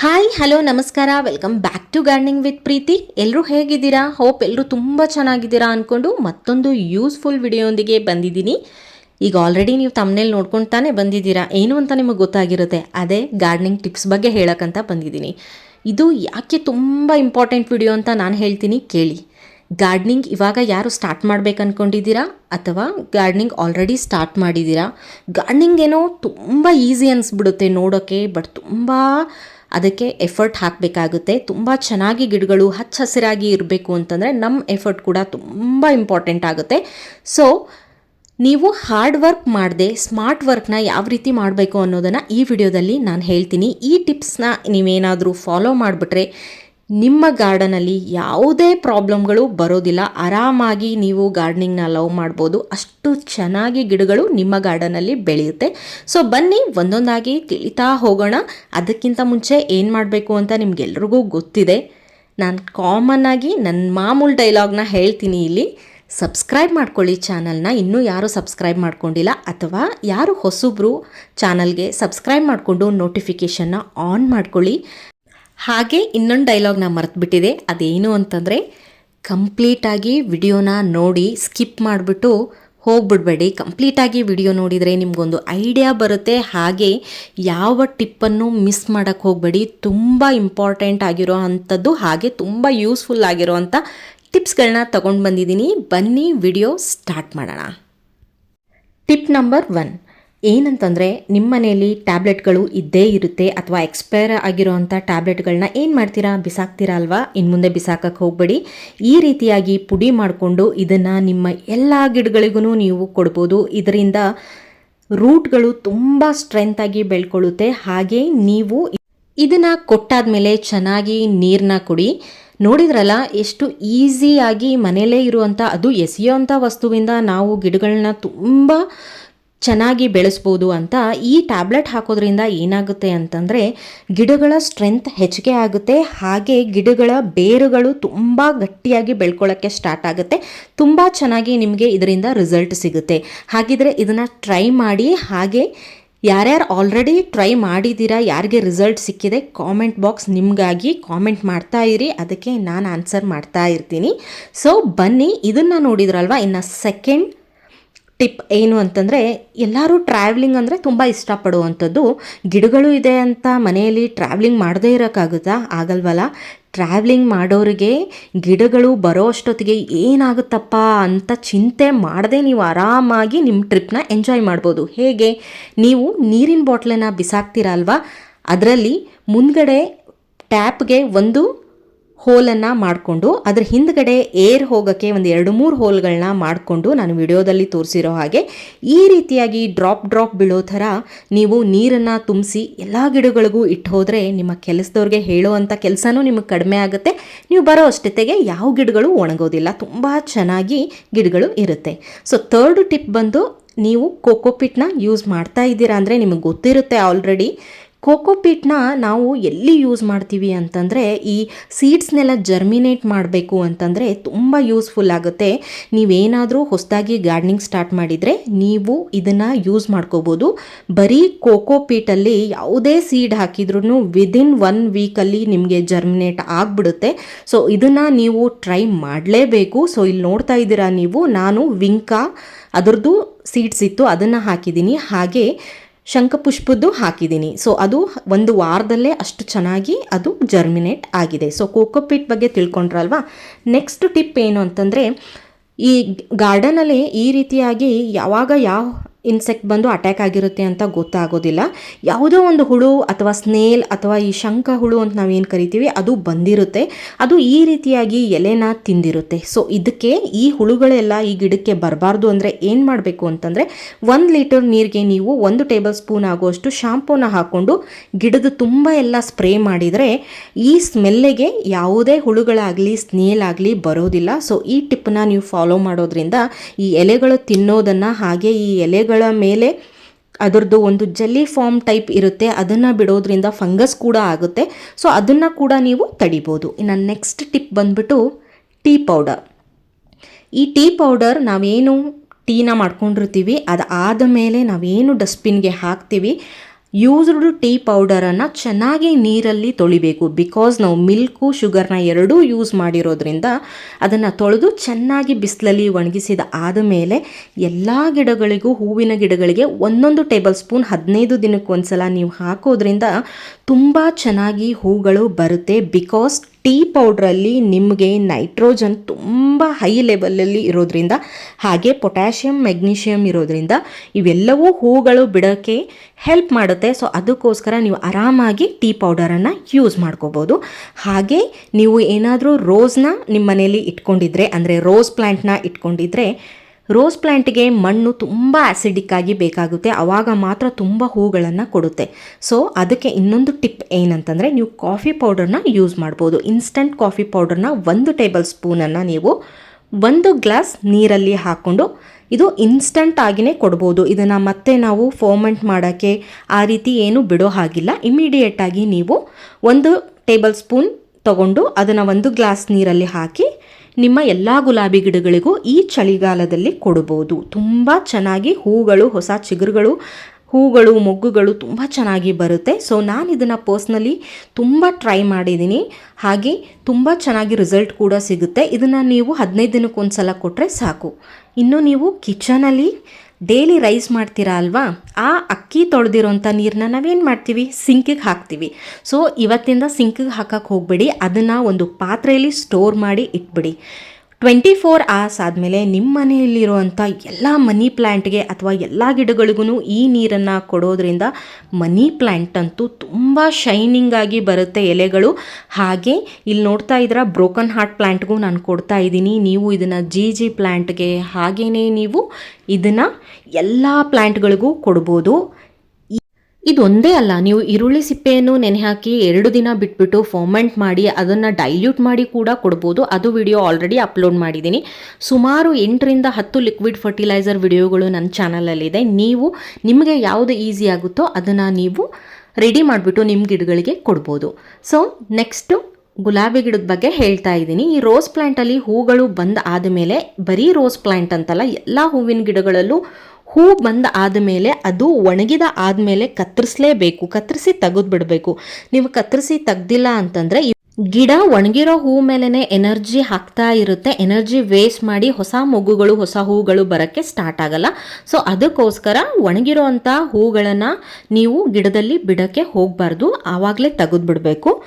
Hi hello ನಮಸ್ಕಾರ. Welcome back to gardening with Preethi ಎಲ್ಲರೂ ಹೇಗಿದ್ದೀರಾ? ಹೋಪ್ ಎಲ್ಲರೂ ತುಂಬ ಚೆನ್ನಾಗಿದ್ದೀರಾ ಅಂದ್ಕೊಂಡು ಮತ್ತೊಂದು ಯೂಸ್ಫುಲ್ ವಿಡಿಯೋಂದಿಗೆ ಬಂದಿದ್ದೀನಿ. ಈಗ ಆಲ್ರೆಡಿ ನೀವು ತಮ್ಮನೇಲಿ ನೋಡ್ಕೊಂಡು ತಾನೇ ಬಂದಿದ್ದೀರಾ? ಏನು ಅಂತ ನಿಮಗೆ ಗೊತ್ತಾಗಿರುತ್ತೆ. ಅದೇ ಗಾರ್ಡನಿಂಗ್ ಟಿಪ್ಸ್ ಬಗ್ಗೆ ಹೇಳೋಕ್ಕಂತ ಬಂದಿದ್ದೀನಿ. ಇದು ಯಾಕೆ ತುಂಬ ಇಂಪಾರ್ಟೆಂಟ್ ವಿಡಿಯೋ ಅಂತ ನಾನು ಹೇಳ್ತೀನಿ ಕೇಳಿ. ಗಾರ್ಡ್ನಿಂಗ್ ಇವಾಗ ಯಾರು ಸ್ಟಾರ್ಟ್ ಮಾಡ್ಬೇಕು ಅಂದ್ಕೊಂಡಿದ್ದೀರಾ ಅಥವಾ ಗಾರ್ಡ್ನಿಂಗ್ ಆಲ್ರೆಡಿ ಸ್ಟಾರ್ಟ್ ಮಾಡಿದ್ದೀರಾ? ಗಾರ್ಡ್ನಿಂಗ್ ಏನೋ ತುಂಬ ಈಸಿ ಅನಿಸ್ಬಿಡುತ್ತೆ ನೋಡೋಕ್ಕೆ ಬಟ್ ತುಂಬ ಅದಕ್ಕೆ ಎಫರ್ಟ್ ಹಾಕಬೇಕಾಗುತ್ತೆ. ತುಂಬ ಚೆನ್ನಾಗಿ ಗಿಡಗಳು ಹಚ್ಚ ಹಸಿರಾಗಿ ಇರಬೇಕು ಅಂತಂದರೆ ನಮ್ಮ ಎಫರ್ಟ್ ಕೂಡ ತುಂಬ ಇಂಪಾರ್ಟೆಂಟ್ ಆಗುತ್ತೆ. ಸೊ ನೀವು ಹಾರ್ಡ್ ವರ್ಕ್ ಮಾಡದೆ ಸ್ಮಾರ್ಟ್ ವರ್ಕ್ನ ಯಾವ ರೀತಿ ಮಾಡಬೇಕು ಅನ್ನೋದನ್ನು ಈ ವಿಡಿಯೋದಲ್ಲಿ ನಾನು ಹೇಳ್ತೀನಿ. ಈ ಟಿಪ್ಸ್ನ ನೀವೇನಾದರೂ ಫಾಲೋ ಮಾಡಿಬಿಟ್ರೆ ನಿಮ್ಮ ಗಾರ್ಡನಲ್ಲಿ ಯಾವುದೇ ಪ್ರಾಬ್ಲಮ್ಗಳು ಬರೋದಿಲ್ಲ. ಆರಾಮಾಗಿ ನೀವು ಗಾರ್ಡನಿಂಗ್ನ ಲವ್ ಮಾಡ್ಬೋದು. ಅಷ್ಟು ಚೆನ್ನಾಗಿ ಗಿಡಗಳು ನಿಮ್ಮ ಗಾರ್ಡನಲ್ಲಿ ಬೆಳೆಯುತ್ತೆ. ಸೊ, ಬನ್ನಿ ಒಂದೊಂದಾಗಿ ತಿಳಿತಾ ಹೋಗೋಣ. ಅದಕ್ಕಿಂತ ಮುಂಚೆ ಏನು ಮಾಡಬೇಕು ಅಂತ ನಿಮಗೆಲ್ರಿಗೂ ಗೊತ್ತಿದೆ. ನಾನು ಕಾಮನ್ ಆಗಿ ನನ್ನ ಮಾಮೂಲು ಡೈಲಾಗ್ನ ಹೇಳ್ತೀನಿ ಇಲ್ಲಿ. ಸಬ್ಸ್ಕ್ರೈಬ್ ಮಾಡ್ಕೊಳ್ಳಿ ಚಾನಲ್ನ. ಇನ್ನೂ ಯಾರು ಸಬ್ಸ್ಕ್ರೈಬ್ ಮಾಡ್ಕೊಂಡಿಲ್ಲ ಅಥವಾ ಯಾರು ಹೊಸಬ್ರು ಚಾನಲ್ಗೆ ಸಬ್ಸ್ಕ್ರೈಬ್ ಮಾಡಿಕೊಂಡು ನೋಟಿಫಿಕೇಷನ್ನ ಆನ್ ಮಾಡ್ಕೊಳ್ಳಿ. ಹಾಗೆ ಇನ್ನೊಂದು ಡೈಲಾಗ್ನ ಮರೆತುಬಿಟ್ಟಿದೆ. ಅದೇನು ಅಂತಂದರೆ ಕಂಪ್ಲೀಟಾಗಿ ವಿಡಿಯೋನ ನೋಡಿ ಸ್ಕಿಪ್ ಮಾಡಿಬಿಟ್ಟು ಹೋಗ್ಬಿಡ್ಬೇಡಿ. ಕಂಪ್ಲೀಟಾಗಿ ವಿಡಿಯೋ ನೋಡಿದರೆ ನಿಮಗೊಂದು ಐಡಿಯಾ ಬರುತ್ತೆ. ಹಾಗೆ ಯಾವ ಟಿಪ್ಪನ್ನು ಮಿಸ್ ಮಾಡೋಕ್ಕೆ ಹೋಗಬೇಡಿ. ತುಂಬ ಇಂಪಾರ್ಟೆಂಟ್ ಆಗಿರೋ ಅಂಥದ್ದು ಹಾಗೆ ತುಂಬ ಯೂಸ್ಫುಲ್ ಆಗಿರೋ ಅಂಥ ಟಿಪ್ಸ್ಗಳನ್ನ ತಗೊಂಡು ಬಂದಿದ್ದೀನಿ. ಬನ್ನಿ ವಿಡಿಯೋ ಸ್ಟಾರ್ಟ್ ಮಾಡೋಣ. ಟಿಪ್ ನಂಬರ್ ಒನ್ ಏನಂತಂದರೆ ನಿಮ್ಮ ಮನೆಯಲ್ಲಿ ಟ್ಯಾಬ್ಲೆಟ್ಗಳು ಇದ್ದೇ ಇರುತ್ತೆ ಅಥವಾ ಎಕ್ಸ್ಪೈರ್ ಆಗಿರೋವಂಥ ಟ್ಯಾಬ್ಲೆಟ್ಗಳನ್ನ ಏನು ಮಾಡ್ತೀರಾ? ಬಿಸಾಕ್ತೀರಾ ಅಲ್ವಾ? ಇನ್ನು ಮುಂದೆ ಬಿಸಾಕಕ್ಕೆ ಹೋಗಬೇಡಿ. ಈ ರೀತಿಯಾಗಿ ಪುಡಿ ಮಾಡಿಕೊಂಡು ಇದನ್ನು ನಿಮ್ಮ ಎಲ್ಲ ಗಿಡಗಳಿಗೂ ನೀವು ಕೊಡ್ಬೋದು. ಇದರಿಂದ ರೂಟ್ಗಳು ತುಂಬ ಸ್ಟ್ರೆಂತಾಗಿ ಬೆಳ್ಕೊಳ್ಳುತ್ತೆ. ಹಾಗೆ ನೀವು ಇದನ್ನು ಕೊಟ್ಟಾದಮೇಲೆ ಚೆನ್ನಾಗಿ ನೀರನ್ನ ಕುಡಿ. ನೋಡಿದ್ರಲ್ಲ, ಎಷ್ಟು ಈಸಿಯಾಗಿ ಮನೆಯಲ್ಲೇ ಇರುವಂಥ, ಅದು ಎಸೆಯೋವಂಥ ವಸ್ತುವಿಂದ ನಾವು ಗಿಡಗಳನ್ನ ತುಂಬ ಚೆನ್ನಾಗಿ ಬೆಳೆಸ್ಬೋದು ಅಂತ ಈ ಟ್ಯಾಬ್ಲೆಟ್ ಹಾಕೋದ್ರಿಂದ ಏನಾಗುತ್ತೆ ಅಂತಂದರೆ ಗಿಡಗಳ ಸ್ಟ್ರೆಂತ್ ಹೆಚ್ಚಿಗೆ ಆಗುತ್ತೆ. ಹಾಗೆ ಗಿಡಗಳ ಬೇರುಗಳು ತುಂಬ ಗಟ್ಟಿಯಾಗಿ ಬೆಳ್ಕೊಳ್ಳೋಕ್ಕೆ ಸ್ಟಾರ್ಟ್ ಆಗುತ್ತೆ. ತುಂಬ ಚೆನ್ನಾಗಿ ನಿಮಗೆ ಇದರಿಂದ ರಿಸಲ್ಟ್ ಸಿಗುತ್ತೆ. ಹಾಗಿದ್ರೆ ಇದನ್ನು ಟ್ರೈ ಮಾಡಿ, ಹಾಗೆ ಯಾರ್ಯಾರು ಆಲ್ರೆಡಿ ಟ್ರೈ ಮಾಡಿದ್ದೀರಾ, ಯಾರಿಗೆ ರಿಸಲ್ಟ್ ಸಿಕ್ಕಿದೆ, ಕಾಮೆಂಟ್ ಬಾಕ್ಸ್ ನಿಮಗಾಗಿ ಕಾಮೆಂಟ್ ಮಾಡ್ತಾ ಇರಿ. ಅದಕ್ಕೆ ನಾನು ಆನ್ಸರ್ ಮಾಡ್ತಾ ಇರ್ತೀನಿ. ಸೊ ಬನ್ನಿ, ಇದನ್ನು ನೋಡಿದ್ರಲ್ವ? ಇನ್ನು ಸೆಕೆಂಡ್ ಟಿಪ್ ಏನು ಅಂತಂದರೆ, ಎಲ್ಲರೂ ಟ್ರಾವೆಲಿಂಗ್ ಅಂದರೆ ತುಂಬ ಇಷ್ಟಪಡುವಂಥದ್ದು. ಗಿಡಗಳು ಇದೆ ಅಂತ ಮನೆಯಲ್ಲಿ ಟ್ರಾವೆಲಿಂಗ್ ಮಾಡದೇ ಇರೋಕ್ಕಾಗುತ್ತಾ? ಆಗಲ್ವಲ್ಲ? ಟ್ರಾವೆಲಿಂಗ್ ಮಾಡೋರಿಗೆ ಗಿಡಗಳು ಬರೋ ಅಷ್ಟೊತ್ತಿಗೆ ಏನಾಗುತ್ತಪ್ಪ ಅಂತ ಚಿಂತೆ ಮಾಡದೆ ನೀವು ಆರಾಮಾಗಿ ನಿಮ್ಮ ಟ್ರಿಪ್ನ ಎಂಜಾಯ್ ಮಾಡ್ಬೋದು. ಹೇಗೆ? ನೀವು ನೀರಿನ ಬಾಟ್ಲನ್ನ ಬಿಸಾಕ್ತೀರ ಅಲ್ವಾ ಅದರಲ್ಲಿ ಮುಂದ್ಗಡೆ ಟ್ಯಾಪ್ಗೆ ಒಂದು ಹೋಲನ್ನು ಮಾಡಿಕೊಂಡು ಅದ್ರ ಹಿಂದ್ಗಡೆ ಏರ್ ಹೋಗೋಕ್ಕೆ ಒಂದು ಎರಡು ಮೂರು ಹೋಲ್ಗಳನ್ನ ಮಾಡಿಕೊಂಡು ನಾನು ವಿಡಿಯೋದಲ್ಲಿ ತೋರಿಸಿರೋ ಹಾಗೆ ಈ ರೀತಿಯಾಗಿ ಡ್ರಾಪ್ ಡ್ರಾಪ್ ಬೀಳೋ ಥರ ನೀವು ನೀರನ್ನು ತುಂಬಿಸಿ ಎಲ್ಲ ಗಿಡಗಳಿಗೂ ಇಟ್ಟು ಹೋದರೆ ನಿಮ್ಮ ಕೆಲಸದವ್ರಿಗೆ ಹೇಳುವಂಥ ಕೆಲಸನೂ ನಿಮಗೆ ಕಡಿಮೆ ಆಗುತ್ತೆ. ನೀವು ಬರೋ ಅಷ್ಟೊತ್ತಿಗೆ ಯಾವ ಗಿಡಗಳು ಒಣಗೋದಿಲ್ಲ. ತುಂಬ ಚೆನ್ನಾಗಿ ಗಿಡಗಳು ಇರುತ್ತೆ. ಸೊ ಥರ್ಡ್ ಟಿಪ್ ಬಂದು ನೀವು ಕೋಕೋಪಿಟ್ನ ಯೂಸ್ ಮಾಡ್ತಾ ಇದ್ದೀರಾ ಅಂದರೆ ನಿಮಗೆ ಗೊತ್ತಿರುತ್ತೆ ಆಲ್ರೆಡಿ ಕೋಕೋಪೀಟ್ನ ನಾವು ಎಲ್ಲಿ ಯೂಸ್ ಮಾಡ್ತೀವಿ ಅಂತಂದರೆ ಈ ಸೀಡ್ಸ್ನೆಲ್ಲ ಜರ್ಮಿನೇಟ್ ಮಾಡಬೇಕು ಅಂತಂದರೆ ತುಂಬ ಯೂಸ್ಫುಲ್ ಆಗುತ್ತೆ. ನೀವೇನಾದರೂ ಹೊಸದಾಗಿ ಗಾರ್ಡ್ನಿಂಗ್ ಸ್ಟಾರ್ಟ್ ಮಾಡಿದರೆ ನೀವು ಇದನ್ನು ಯೂಸ್ ಮಾಡ್ಕೋಬೋದು. ಬರೀ ಕೋಕೋಪೀಟಲ್ಲಿ ಯಾವುದೇ ಸೀಡ್ ಹಾಕಿದ್ರೂ ವಿದಿನ್ ಒನ್ ವೀಕಲ್ಲಿ ನಿಮಗೆ ಜರ್ಮಿನೇಟ್ ಆಗಿಬಿಡುತ್ತೆ. ಸೊ ಇದನ್ನು ನೀವು ಟ್ರೈ ಮಾಡಲೇಬೇಕು. ಸೊ ಇಲ್ಲಿ ನೋಡ್ತಾ ಇದ್ದೀರಾ ನೀವು, ನಾನು ವಿಂಕಾ, ಅದರದ್ದು ಸೀಡ್ಸ್ ಇತ್ತು, ಅದನ್ನು ಹಾಕಿದ್ದೀನಿ. ಹಾಗೆ ಶಂಖಪುಷ್ಪದ್ದು ಹಾಕಿದ್ದೀನಿ. ಸೊ ಅದು ಒಂದು ವಾರದಲ್ಲೇ ಅಷ್ಟು ಚೆನ್ನಾಗಿ ಅದು ಜರ್ಮಿನೇಟ್ ಆಗಿದೆ. ಸೊ ಕೋಕೋಪಿಟ್ ಬಗ್ಗೆ ತಿಳ್ಕೊಂಡ್ರಲ್ವಾ? ನೆಕ್ಸ್ಟ್ ಟಿಪ್ ಏನು ಅಂತಂದರೆ, ಈ ಗಾರ್ಡನಲ್ಲಿ ಈ ರೀತಿಯಾಗಿ ಯಾವಾಗ ಯಾವ ಇನ್ಸೆಕ್ಟ್ ಬಂದು ಅಟ್ಯಾಕ್ ಆಗಿರುತ್ತೆ ಅಂತ ಗೊತ್ತಾಗೋದಿಲ್ಲ. ಯಾವುದೋ ಒಂದು ಹುಳು ಅಥವಾ ಸ್ನೇಲ್ ಅಥವಾ ಈ ಶಂಖ ಹುಳು ಅಂತ ನಾವೇನು ಕರಿತೀವಿ, ಅದು ಬಂದಿರುತ್ತೆ. ಅದು ಈ ರೀತಿಯಾಗಿ ಎಲೆನ ತಿಂದಿರುತ್ತೆ. ಸೊ ಇದಕ್ಕೆ ಈ ಹುಳುಗಳೆಲ್ಲ ಈ ಗಿಡಕ್ಕೆ ಬರಬಾರ್ದು ಅಂದರೆ ಏನು ಮಾಡಬೇಕು ಅಂತಂದರೆ, ಒಂದು ಲೀಟರ್ ನೀರಿಗೆ ನೀವು ಒಂದು ಟೇಬಲ್ ಸ್ಪೂನ್ ಆಗುವಷ್ಟು ಶಾಂಪೂನ ಹಾಕ್ಕೊಂಡು ಗಿಡದ ತುಂಬ ಎಲ್ಲ ಸ್ಪ್ರೇ ಮಾಡಿದರೆ ಈ ಸ್ಮೆಲ್ಲಿಗೆ ಯಾವುದೇ ಹುಳುಗಳಾಗಲಿ ಸ್ನೇಲ್ ಆಗಲಿ ಬರೋದಿಲ್ಲ. ಸೊ ಈ ಟಿಪ್ಪನ್ನ ನೀವು ಫಾಲೋ ಮಾಡೋದ್ರಿಂದ ಈ ಎಲೆಗಳು ತಿನ್ನೋದನ್ನು ಹಾಗೆ ಈ ಎಲೆಗಳ ಮೇಲೆ ಅದರದ್ದು ಒಂದು ಜಲ್ಲಿ ಫಾರ್ಮ್ ಟೈಪ್ ಇರುತ್ತೆ, ಅದನ್ನು ಬಿಡೋದ್ರಿಂದ ಫಂಗಸ್ ಕೂಡ ಆಗುತ್ತೆ. ಸೊ ಅದನ್ನು ಕೂಡ ನೀವು ತಡಿಬೋದು. ಇನ್ನು ನೆಕ್ಸ್ಟ್ ಟಿಪ್ ಬಂದ್ಬಿಟ್ಟು ಟೀ ಪೌಡರ್. ಈ ಟೀ ಪೌಡರ್ ನಾವೇನು ಟೀನ ಮಾಡ್ಕೊಂಡಿರ್ತೀವಿ ಅದು ಆದ ಮೇಲೆ ನಾವೇನು ಡಸ್ಟ್ಬಿನ್ಗೆ ಹಾಕ್ತೀವಿ ಯೂಸ್ಡ್ ಟೀ ಪೌಡರನ್ನು ಚೆನ್ನಾಗಿ ನೀರಲ್ಲಿ ತೊಳಿಬೇಕು. ಬಿಕಾಸ್ ನಾವು ಮಿಲ್ಕು, ಶುಗರ್ನ ಎರಡೂ ಯೂಸ್ ಮಾಡಿರೋದ್ರಿಂದ ಅದನ್ನು ತೊಳೆದು ಚೆನ್ನಾಗಿ ಬಿಸಿಲಲ್ಲಿ ಒಣಗಿಸಿದ ಆದಮೇಲೆ ಎಲ್ಲ ಗಿಡಗಳಿಗೂ, ಹೂವಿನ ಗಿಡಗಳಿಗೆ ಒಂದೊಂದು ಟೇಬಲ್ ಸ್ಪೂನ್ ಹದಿನೈದು ದಿನಕ್ಕೆ ಒಂದ್ಸಲ ನೀವು ಹಾಕೋದ್ರಿಂದ ತುಂಬ ಚೆನ್ನಾಗಿ ಹೂಗಳು ಬರುತ್ತೆ. ಬಿಕಾಸ್ ಟೀ ಪೌಡ್ರಲ್ಲಿ ನಿಮಗೆ ನೈಟ್ರೋಜನ್ ತುಂಬ ಹೈ ಲೆವೆಲಲ್ಲಿ ಇರೋದ್ರಿಂದ, ಹಾಗೆ ಪೊಟ್ಯಾಷಿಯಂ ಮೆಗ್ನೀಷಿಯಮ್ ಇರೋದ್ರಿಂದ ಇವೆಲ್ಲವೂ ಹೂಗಳು ಬಿಡೋಕ್ಕೆ ಹೆಲ್ಪ್ ಮಾಡುತ್ತೆ. ಸೊ, ಅದಕ್ಕೋಸ್ಕರ ನೀವು ಆರಾಮಾಗಿ ಟೀ ಪೌಡರನ್ನು ಯೂಸ್ ಮಾಡ್ಕೋಬೋದು. ಹಾಗೆ ನೀವು ಏನಾದರೂ ರೋಸ್ನ ನಿಮ್ಮ ಮನೇಲಿ ಇಟ್ಕೊಂಡಿದ್ರೆ, ಅಂದರೆ ರೋಸ್ ಪ್ಲ್ಯಾಂಟ್ನ ಇಟ್ಕೊಂಡಿದ್ರೆ ರೋಸ್ ಪ್ಲ್ಯಾಂಟ್ಗೆ ಮಣ್ಣು ತುಂಬ ಆ್ಯಸಿಡಿಕ್ ಆಗಿ ಬೇಕಾಗುತ್ತೆ. ಆವಾಗ ಮಾತ್ರ ತುಂಬ ಹೂಗಳನ್ನು ಕೊಡುತ್ತೆ. ಸೊ ಅದಕ್ಕೆ ಇನ್ನೊಂದು ಟಿಪ್ ಏನಂತಂದರೆ ನೀವು ಕಾಫಿ ಪೌಡರ್ನ ಯೂಸ್ ಮಾಡ್ಬೋದು. ಇನ್ಸ್ಟಂಟ್ ಕಾಫಿ ಪೌಡರ್ನ ಒಂದು ಟೇಬಲ್ ಸ್ಪೂನನ್ನು ನೀವು ಒಂದು ಗ್ಲಾಸ್ ನೀರಲ್ಲಿ ಹಾಕ್ಕೊಂಡು ಇದು ಇನ್ಸ್ಟಂಟ್ ಆಗಿನೇ ಕೊಡ್ಬೋದು. ಇದನ್ನು ಮತ್ತೆ ನಾವು ಫೋಮೆಂಟ್ ಮಾಡೋಕ್ಕೆ ಆ ರೀತಿ ಏನು ಬಿಡೋ ಹಾಗಿಲ್ಲ. ಇಮಿಡಿಯೇಟಾಗಿ ನೀವು ಒಂದು ಟೇಬಲ್ ಸ್ಪೂನ್ ತಗೊಂಡು ಅದನ್ನು ಒಂದು ಗ್ಲಾಸ್ ನೀರಲ್ಲಿ ಹಾಕಿ ನಿಮ್ಮ ಎಲ್ಲ ಗುಲಾಬಿ ಗಿಡಗಳಿಗೂ ಈ ಚಳಿಗಾಲದಲ್ಲಿ ಕೊಡಬಹುದು. ತುಂಬ ಚೆನ್ನಾಗಿ ಹೂಗಳು, ಹೊಸ ಚಿಗುರುಗಳು, ಹೂಗಳು, ಮೊಗ್ಗುಗಳು ತುಂಬ ಚೆನ್ನಾಗಿ ಬರುತ್ತೆ. ಸೊ ನಾನು ಇದನ್ನು ಪರ್ಸ್ನಲಿ ತುಂಬ ಟ್ರೈ ಮಾಡಿದ್ದೀನಿ ಹಾಗೆ ತುಂಬ ಚೆನ್ನಾಗಿ ರಿಸಲ್ಟ್ ಕೂಡ ಸಿಗುತ್ತೆ. ಇದನ್ನು ನೀವು ಹದಿನೈದು ದಿನಕ್ಕೆ ಒಂದು ಸಲ ಕೊಟ್ಟರೆ ಸಾಕು. ಇನ್ನು ನೀವು ಕಿಚನಲ್ಲಿ ಡೈಲಿ ರೈಸ್ ಮಾಡ್ತೀರಾ ಅಲ್ವಾ? ಆ ಅಕ್ಕಿ ತೊಳೆದಿರೋಂಥ ನೀರನ್ನ ನಾವೇನು ಮಾಡ್ತೀವಿ? ಸಿಂಕಿಗೆ ಹಾಕ್ತೀವಿ. ಸೊ ಇವತ್ತಿಂದ ಸಿಂಕಿಗೆ ಹಾಕಕ್ಕೆ ಹೋಗಬೇಡಿ. ಅದನ್ನು ಒಂದು ಪಾತ್ರೆಯಲ್ಲಿ ಸ್ಟೋರ್ ಮಾಡಿ ಇಟ್ಬಿಡಿ. ಟ್ವೆಂಟಿ ಫೋರ್ ಅವರ್ಸ್ ಆದಮೇಲೆ ನಿಮ್ಮ ಮನೆಯಲ್ಲಿರುವಂಥ ಎಲ್ಲ ಮನಿ ಪ್ಲ್ಯಾಂಟ್ಗೆ ಅಥವಾ ಎಲ್ಲ ಗಿಡಗಳಿಗೂ ಈ ನೀರನ್ನು ಕೊಡೋದ್ರಿಂದ ಮನಿ ಪ್ಲ್ಯಾಂಟ್ ಅಂತೂ ತುಂಬ ಶೈನಿಂಗ್ ಆಗಿ ಬರುತ್ತೆ ಎಲೆಗಳು. ಹಾಗೆ ಇಲ್ಲಿ ನೋಡ್ತಾ ಇದ್ದೀರಾ ಬ್ರೋಕನ್ ಹಾರ್ಟ್ ಪ್ಲ್ಯಾಂಟ್ಗೂ ನಾನು ಕೊಡ್ತಾ ಇದ್ದೀನಿ. ನೀವು ಇದನ್ನು ಜಿ ಜಿ ಪ್ಲ್ಯಾಂಟ್ಗೆ ಹಾಗೆಯೇ ನೀವು ಇದನ್ನು ಎಲ್ಲ ಪ್ಲ್ಯಾಂಟ್ಗಳಿಗೂ ಕೊಡ್ಬೋದು. ಇದು ಒಂದೇ ಅಲ್ಲ, ನೀವು ಈರುಳ್ಳಿ ಸಿಪ್ಪೆಯನ್ನು ನೆನೆ ಹಾಕಿ ಎರಡು ದಿನ ಬಿಟ್ಬಿಟ್ಟು ಫಾರ್ಮೆಂಟ್ ಮಾಡಿ ಅದನ್ನು ಡೈಲ್ಯೂಟ್ ಮಾಡಿ ಕೂಡ ಕೊಡ್ಬೋದು. ಅದು ವಿಡಿಯೋ ಆಲ್ರೆಡಿ ಅಪ್ಲೋಡ್ ಮಾಡಿದ್ದೀನಿ. ಸುಮಾರು ಎಂಟರಿಂದ ಹತ್ತು ಲಿಕ್ವಿಡ್ ಫರ್ಟಿಲೈಸರ್ ವಿಡಿಯೋಗಳು ನನ್ನ ಚಾನಲಲ್ಲಿದೆ ನೀವು ನಿಮಗೆ ಯಾವುದು ಈಸಿ ಆಗುತ್ತೋ ಅದನ್ನು ನೀವು ರೆಡಿ ಮಾಡಿಬಿಟ್ಟು ನಿಮ್ಮ ಗಿಡಗಳಿಗೆ ಕೊಡ್ಬೋದು. ಸೊ ನೆಕ್ಸ್ಟು ಗುಲಾಬಿ ಗಿಡದ ಬಗ್ಗೆ ಹೇಳ್ತಾ ಇದ್ದೀನಿ. ಈ ರೋಸ್ ಪ್ಲ್ಯಾಂಟಲ್ಲಿ ಹೂಗಳು ಬಂದ ಆದಮೇಲೆ, ಬರೀ ರೋಸ್ ಪ್ಲ್ಯಾಂಟ್ ಅಂತಲ್ಲ, ಎಲ್ಲ ಹೂವಿನ ಗಿಡಗಳಲ್ಲೂ ಹೂ ಬಂದ ಆದಮೇಲೆ ಅದು ಒಣಗಿದ ಆದಮೇಲೆ ಕತ್ತರಿಸಲೇಬೇಕು. ಕತ್ತರಿಸಿ ತೆಗೆದು ಬಿಡಬೇಕು. ನೀವು ಕತ್ತರಿಸಿ ತೆಗ್ದಿಲ್ಲ ಅಂತಂದರೆ ಗಿಡ ಒಣಗಿರೋ ಹೂ ಮೇಲೇ ಎನರ್ಜಿ ಹಾಕ್ತಾ ಇರುತ್ತೆ. ಎನರ್ಜಿ ವೇಸ್ಟ್ ಮಾಡಿ ಹೊಸ ಮೊಗ್ಗುಗಳು ಹೊಸ ಹೂಗಳು ಬರೋಕ್ಕೆ ಸ್ಟಾರ್ಟ್ ಆಗಲ್ಲ. ಸೊ, ಅದಕ್ಕೋಸ್ಕರ ಒಣಗಿರೋ ಹೂಗಳನ್ನು ನೀವು ಗಿಡದಲ್ಲಿ ಬಿಡೋಕ್ಕೆ ಹೋಗಬಾರ್ದು. ಆವಾಗಲೇ ತೆಗೆದು ಬಿಡಬೇಕು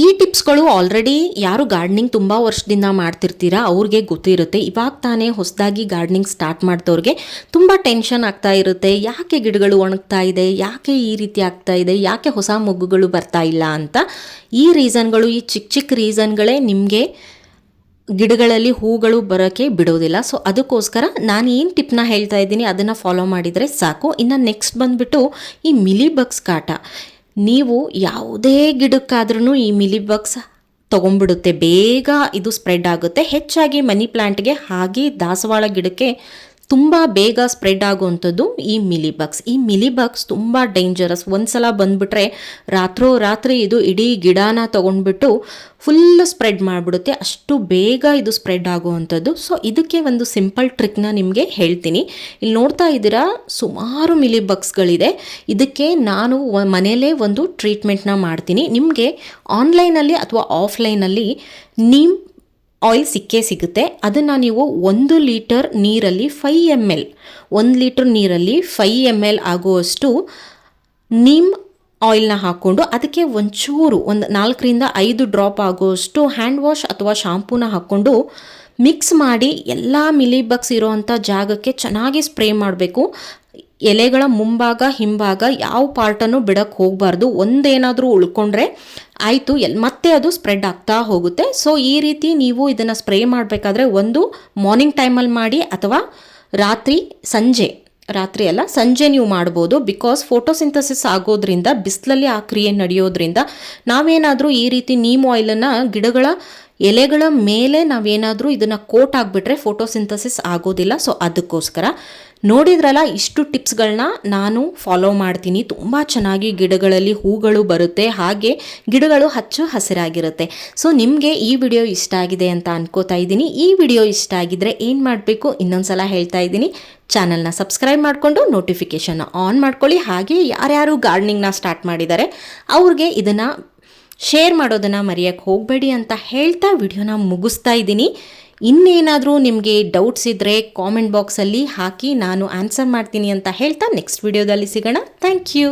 ಈ ಟಿಪ್ಸ್ಗಳು ಆಲ್ರೆಡಿ ಯಾರು ಗಾರ್ಡ್ನಿಂಗ್ ತುಂಬ ವರ್ಷದಿಂದ ಮಾಡ್ತಿರ್ತೀರಾ ಅವ್ರಿಗೆ ಗೊತ್ತಿರುತ್ತೆ. ಇವಾಗ ತಾನೇ ಹೊಸದಾಗಿ ಗಾರ್ಡ್ನಿಂಗ್ ಸ್ಟಾರ್ಟ್ ಮಾಡ್ದವ್ರಿಗೆ ತುಂಬ ಟೆನ್ಷನ್ ಆಗ್ತಾ ಇರುತ್ತೆ. ಯಾಕೆ ಗಿಡಗಳು ಒಣಗ್ತಾ ಇದೆ? ಯಾಕೆ ಈ ರೀತಿ ಆಗ್ತಾ ಇದೆ? ಯಾಕೆ ಹೊಸ ಮೊಗ್ಗುಗಳು ಬರ್ತಾ ಇಲ್ಲ ಅಂತ ಈ ರೀಸನ್ಗಳು ಈ ಚಿಕ್ಕ ಚಿಕ್ಕ ರೀಸನ್ಗಳೇ ನಿಮಗೆ ಗಿಡಗಳಲ್ಲಿ ಹೂಗಳು ಬರೋಕ್ಕೆ ಬಿಡೋದಿಲ್ಲ. ಸೊ ಅದಕ್ಕೋಸ್ಕರ ನಾನು ಏನು ಟಿಪ್ನ ಹೇಳ್ತಾ ಇದ್ದೀನಿ ಅದನ್ನು ಫಾಲೋ ಮಾಡಿದರೆ ಸಾಕು. ಇನ್ನು ನೆಕ್ಸ್ಟ್ ಬಂದುಬಿಟ್ಟು ಈ ಮಿಲಿ ಬಗ್ಸ್ ಕಾಟ. ನೀವು ಯಾವುದೇ ಗಿಡಕ್ಕಾದ್ರೂ ಈ ಮಿಲಿ ಬಗ್ಸ್ ತೊಗೊಂಡ್ಬಿಡುತ್ತೆ. ಬೇಗ ಇದು ಸ್ಪ್ರೆಡ್ ಆಗುತ್ತೆ. ಹೆಚ್ಚಾಗಿ ಮನಿ ಪ್ಲ್ಯಾಂಟ್ಗೆ ಹಾಗೆ ದಾಸವಾಳ ಗಿಡಕ್ಕೆ ತುಂಬ ಬೇಗ ಸ್ಪ್ರೆಡ್ ಆಗುವಂಥದ್ದು ಈ ಮಿಲಿ ಬಗ್ಸ್ ಈ ಮಿಲಿ ಬಗ್ಸ್ ತುಂಬ ಡೇಂಜರಸ್ ಒಂದ್ಸಲ ಬಂದ್ಬಿಟ್ರೆ ರಾತ್ರೋ ರಾತ್ರಿ ಇದು ಇಡೀ ಗಿಡನ ತೊಗೊಂಡ್ಬಿಟ್ಟು ಫುಲ್ ಸ್ಪ್ರೆಡ್ ಮಾಡಿಬಿಡುತ್ತೆ. ಅಷ್ಟು ಬೇಗ ಇದು ಸ್ಪ್ರೆಡ್ ಆಗುವಂಥದ್ದು. ಸೊ ಇದಕ್ಕೆ ಒಂದು ಸಿಂಪಲ್ ಟ್ರಿಕ್ನ ನಿಮಗೆ ಹೇಳ್ತೀನಿ. ಇಲ್ಲಿ ನೋಡ್ತಾ ಇದ್ದೀರಾ, ಸುಮಾರು ಮಿಲಿ ಬಗ್ಸ್ಗಳಿದೆ ಇದಕ್ಕೆ ನಾನು ಮನೆಯಲ್ಲೇ ಒಂದು ಟ್ರೀಟ್ಮೆಂಟ್ನ ಮಾಡ್ತೀನಿ. ನಿಮಗೆ ಆನ್ಲೈನಲ್ಲಿ ಅಥವಾ ಆಫ್ಲೈನಲ್ಲಿ ನೀಮ್ ಆಯಿಲ್ ಸಿಕ್ಕೇ ಸಿಗುತ್ತೆ. ಅದನ್ನು ನೀವು ಒಂದು ಲೀಟರ್ ನೀರಲ್ಲಿ ಫೈ ಎಂ ಎಲ್ ಒಂದು ಲೀಟರ್ ನೀರಲ್ಲಿ ಫೈ ಎಂ ಎಲ್ ಆಗುವಷ್ಟು ನೀಮ್ ಆಯಿಲ್ನ ಹಾಕ್ಕೊಂಡು ಅದಕ್ಕೆ ಒಂಚೂರು, ಒಂದು ನಾಲ್ಕರಿಂದ ಐದು ಡ್ರಾಪ್ ಆಗುವಷ್ಟು ಹ್ಯಾಂಡ್ ವಾಶ್ ಅಥವಾ ಶಾಂಪೂನ ಹಾಕ್ಕೊಂಡು ಮಿಕ್ಸ್ ಮಾಡಿ ಎಲ್ಲ ಮಿಲಿ ಬಗ್ಸ್ ಇರೋವಂಥ ಜಾಗಕ್ಕೆ ಚೆನ್ನಾಗಿ ಸ್ಪ್ರೇ ಮಾಡಬೇಕು. ಎಲೆಗಳ ಮುಂಭಾಗ, ಹಿಂಭಾಗ ಯಾವ ಪಾರ್ಟನ್ನು ಬಿಡಕ್ಕೆ ಹೋಗಬಾರ್ದು ಒಂದೇನಾದರೂ ಉಳ್ಕೊಂಡ್ರೆ ಆಯಿತು, ಎಲ್, ಮತ್ತೆ ಅದು ಸ್ಪ್ರೆಡ್ ಆಗ್ತಾ ಹೋಗುತ್ತೆ. ಸೊ, ಈ ರೀತಿ ನೀವು ಇದನ್ನು ಸ್ಪ್ರೇ ಮಾಡಬೇಕಾದ್ರೆ ಒಂದು ಮಾರ್ನಿಂಗ್ ಟೈಮಲ್ಲಿ ಮಾಡಿ ಅಥವಾ ರಾತ್ರಿ, ಸಂಜೆ, ರಾತ್ರಿ ಅಲ್ಲ, ಸಂಜೆ ನೀವು ಮಾಡ್ಬೋದು. ಬಿಕಾಸ್ ಫೋಟೋಸಿಂಥಸಿಸ್ ಆಗೋದ್ರಿಂದ, ಬಿಸಿಲಲ್ಲಿ ಆ ಕ್ರಿಯೆ ನಡೆಯೋದ್ರಿಂದ ನಾವೇನಾದರೂ ಈ ರೀತಿ ನೀಮ್ ಆಯಿಲನ್ನು ಗಿಡಗಳ ಎಲೆಗಳ ಮೇಲೆ ನಾವೇನಾದರೂ ಇದನ್ನು ಕೋಟ್ ಆಗಿಬಿಟ್ರೆ ಫೋಟೋಸಿಂಥಸಿಸ್ ಆಗೋದಿಲ್ಲ. ಸೊ ಅದಕ್ಕೋಸ್ಕರ ನೋಡಿದ್ರಲ್ಲ, ಇಷ್ಟು ಟಿಪ್ಸ್ಗಳನ್ನ ನಾನು ಫಾಲೋ ಮಾಡ್ತೀನಿ. ತುಂಬ ಚೆನ್ನಾಗಿ ಗಿಡಗಳಲ್ಲಿ ಹೂಗಳು ಬರುತ್ತೆ. ಹಾಗೆ ಗಿಡಗಳು ಹಚ್ಚು ಹಸಿರಾಗಿರುತ್ತೆ. ಸೊ ನಿಮಗೆ ಈ ವಿಡಿಯೋ ಇಷ್ಟ ಆಗಿದೆ ಅಂತ ಅನ್ಕೋತಾ ಇದ್ದೀನಿ. ಈ ವಿಡಿಯೋ ಇಷ್ಟ ಆಗಿದ್ರೆ ಏನು ಮಾಡಬೇಕು? ಇನ್ನೊಂದ್ಸಲ ಹೇಳ್ತಾ ಇದ್ದೀನಿ. ಚಾನಲ್ನ ಸಬ್ಸ್ಕ್ರೈಬ್ ಮಾಡಿಕೊಂಡು ನೋಟಿಫಿಕೇಷನ್ ಆನ್ ಮಾಡ್ಕೊಳ್ಳಿ. ಹಾಗೆ ಯಾರ್ಯಾರು ಗಾರ್ಡನಿಂಗ್ನ ಸ್ಟಾರ್ಟ್ ಮಾಡಿದ್ದಾರೆ, ಅವ್ರಿಗೆ ಇದನ್ನು ಶೇರ್ ಮಾಡೋದನ್ನು ಮರೆಯೋಕ್ಕೆ ಹೋಗಬೇಡಿ ಅಂತ ಹೇಳ್ತಾ ವಿಡಿಯೋನ ಮುಗಿಸ್ತಾ ಇದ್ದೀನಿ. ಇನ್ನೇನಾದರೂ ನಿಮಗೆ ಡೌಟ್ಸ್ ಇದ್ದರೆ ಕಾಮೆಂಟ್ ಬಾಕ್ಸಲ್ಲಿ ಹಾಕಿ ನಾನು ಆನ್ಸರ್ ಮಾಡ್ತೀನಿ ಅಂತ ಹೇಳ್ತಾ ನೆಕ್ಸ್ಟ್ ವಿಡಿಯೋದಲ್ಲಿ ಸಿಗೋಣ. Thank you